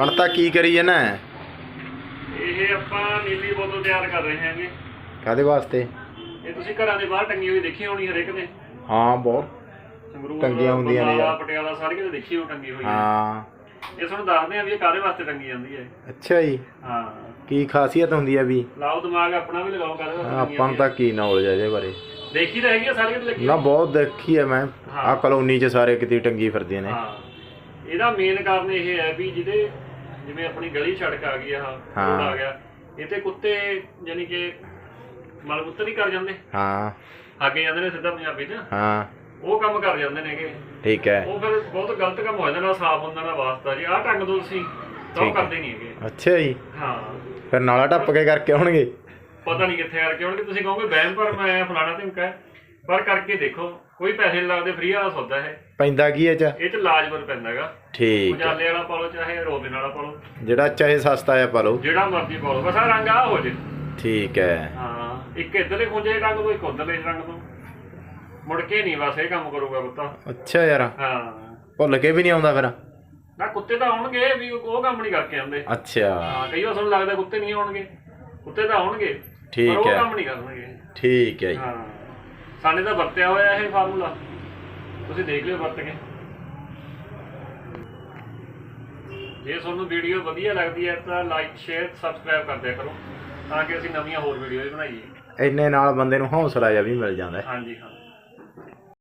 ਹੁਣ ਤਾਂ ਕੀ ਕਰੀ ਜਾਣਾ? ਇਹ ਆਪਾਂ ਨੀਲੀ ਬੋਤਲ ਤਿਆਰ ਕਰ ਰਹੇ ਹਾਂਗੇ। ਕਾਦੇ ਵਾਸਤੇ? ਇਹ ਤੁਸੀਂ ਘਰਾਂ ਦੇ ਬਾਹਰ ਟੰਗੀ ਹੋਈ ਦੇਖੀ ਹੋਣੀ ਹਰੇਕ ਦੇ? ਹਾਂ ਬਹੁਤ ਟੰਗੀਆਂ ਹੁੰਦੀਆਂ ਨੇ ਯਾਰ। ਪਟਿਆਲਾ ਸਾਰੇ ਕਿਤੇ ਦੇਖੀ ਹੋ ਟੰਗੀ ਹੋਈ ਹੈ। ਹਾਂ। ਇਹ ਤੁਹਾਨੂੰ ਦੱਸਦੇ ਆ ਵੀ ਇਹ ਕਾਹਦੇ ਵਾਸਤੇ ਟੰਗੀ ਜਾਂਦੀ ਹੈ। ਅੱਛਾ ਜੀ। ਹਾਂ। ਕੀ ਖਾਸੀਅਤ ਹੁੰਦੀ ਆ ਵੀ? ਲਾਓ ਦਿਮਾਗ ਆਪਣਾ ਵੀ ਲਗਾਓ ਕਾਹਦੇ ਵਾਸਤੇ ਆਪਾਂ ਨੂੰ ਤਾਂ ਕੀ ਨੌਲੇਜ ਹੈ ਇਹਦੇ ਬਾਰੇ। ਹੈ। ਦੇਖੀ ਤਾਂ ਹੈਗੀ ਆ ਸਾਰੇ ਕਿਤੇ ਲੱਗੀ ਨਾ ਬਹੁਤ ਦੇਖੀ ਹੈ ਮੈਂ। ਆ ਹਾਂ। ਕਲੋਨੀ 'ਚ ਸਾਰੇ ਕਿਤੇ ਟੰਗੀ ਫਿਰਦੀਆਂ ਨੇ। ਹਾਂ। ਇਹਦਾ ਮੇਨ ਕਾਰਨ ਇਹ ਹੈ ਵੀ ਜਿਹਦੇ ਜਿਵੇਂ ਆਪਣੀ ਗਲੀ ਸੜਕ ਆ ਗਈ ਆ ਹਾਂ। ਰੋਡ ਆ ਗਿਆ। ਤੇ ਕੁੱਤੇ ਯਾਨੀ ਕਿ ਮਲ ਕੁੱਤੇ ਨਹੀਂ ਕਰ ਜਾਂਦੇ। ਹਾਂ। ਅੱਗੇ ਜਾਂਦੇ ਨੇ ਸਿੱਧਾ ਪੰਜਾਬੀ 'ਚ। ਹਾਂ। ਉਹ ਕੰਮ ਕਰ ਜਾਂਦੇ ਨੇਗੇ। ਠੀਕ ਹੈ। ਉਹ ਫਿਰ ਬਹੁਤ ਗਲਤ ਕੰਮ ਹੋ ਜਾਂਦਾ ਨਾ ਸਾਫ਼ ਹੁੰਦਾ ਨਾ ਵਾਸਤਾ ਜੀ ਆਹ ਟੰਗ ਦੋ ਤੁਸੀਂ ਤਾਂ ਹੈ। ਕਰਦੇ ਨਹੀਂ ਹੈਗੇ। ਅੱਛਾ ਜੀ। ਹਾਂ। ਫਿਰ ਨਾਲਾ ਟੱਪ ਕੇ ਕਰਕੇ ਆਉਣਗੇ? ਪਤਾ ਨਹੀਂ ਕਿੱਥੇ ਕਰਕੇ ਹੋਣਗੇ ਤੁਸੀਂ ਕਹੋਗੇ ਵਹਿਮ ਪਰ ਮੈਂ ਫਲਾਣਾ ਧਮਕਾ ਹੈ। ਪਰ ਕਰਕੇ ਦੇਖੋ ਕੋਈ ਪੈਸੇ ਨਹੀਂ ਲੱਗਦੇ ਫ੍ਰੀ ਵਾਲਾ ਸੌਦਾ ਹੈ ਪੈਂਦਾ ਕੀ ਇਹ ਚ? ਇਹ ਚ ਲਾਜਵਰ ਪੈਂਦਾ ਹੈਗਾ ਠੀਕ ਹੈ ਉਜਾਲੇ ਵਾਲਾ ਪਾ ਲਓ ਚਾਹੇ ਰੋਬਿਨ ਵਾਲਾ ਪਾ ਲਓ। ਜਿਹੜਾ ਚਾਹੇ ਸਸਤਾ ਆ ਪਾ ਲਓ। ਜਿਹੜਾ ਮਰਜ਼ੀ ਪਾ ਲਓ ਬਸ ਆ ਰੰਗ ਆ ਹੋ ਜੇ। ਠੀਕ ਹੈ ਹਾਂ ਇੱਕ ਇਧਰਲੇ ਖੁੰਝੇ ਰੰਗ ਤੋਂ ਇੱਕ ਉਧਰਲੇ ਰੰਗ ਤੋਂ। ਮੁੜ ਕੇ ਨਹੀਂ ਬਸ ਇਹ ਕੰਮ ਕਰੂਗਾ ਕੁੱਤਾ। ਅੱਛਾ ਯਾਰ। ਹਾਂ। ਭੁੱਲ ਕੇ ਵੀ ਨਹੀਂ ਆਉਂਦਾ ਫਿਰ। ਨਾ ਕੁੱਤੇ ਤਾਂ ਆਉਣਗੇ ਵੀ ਉਹ ਕੰਮ ਨਹੀਂ ਕਰਕੇ ਆਉਂਦੇ। ਅੱਛਾ। ਹਾਂ ਕਈ ਵਾਰ ਸਾਨੂੰ ਲੱਗਦਾ ਕੁੱਤੇ ਨਹੀਂ ਆਉਣਗੇ। ਕੁੱਤੇ ਤਾਂ ਆਉਣਗੇ ਠੀਕ ਪਰ ਉਹ ਹੈ। ਕੰਮ ਨਹੀਂ ਕਰਨਗੇ। ਠੀਕ ਹੈ ਜੀ। ਹਾਂ। ਸਾਡੇ ਤਾਂ ਵਰਤਿਆ ਹੋਇਆ ਇਹ ਫਾਰਮੂਲਾ। ਤੁਸੀਂ ਦੇਖ ਲਿਓ ਵਰਤ ਕੇ। ਜੇ ਤੁਹਾਨੂੰ ਵੀਡੀਓ ਵਧੀਆ ਲੱਗਦੀ ਹੈ ਤਾਂ ਲਾਈਕ ਸ਼ੇਅਰ ਸਬਸਕ੍ਰਾਈਬ ਕਰ ਦਿਆ ਕਰੋ। ਤਾਂ ਕਿ ਅਸੀਂ ਨਵੀਆਂ ਹੋਰ ਵੀਡੀਓਜ਼ ਬਣਾਈਏ। ਇੰਨੇ ਨਾਲ ਬੰਦੇ ਨੂੰ ਹੌਸਲਾ ਜਿਹਾ ਵੀ ਮਿਲ ਜਾਂਦਾ ਹੈ। ਹਾਂਜੀ ਹਾਂ।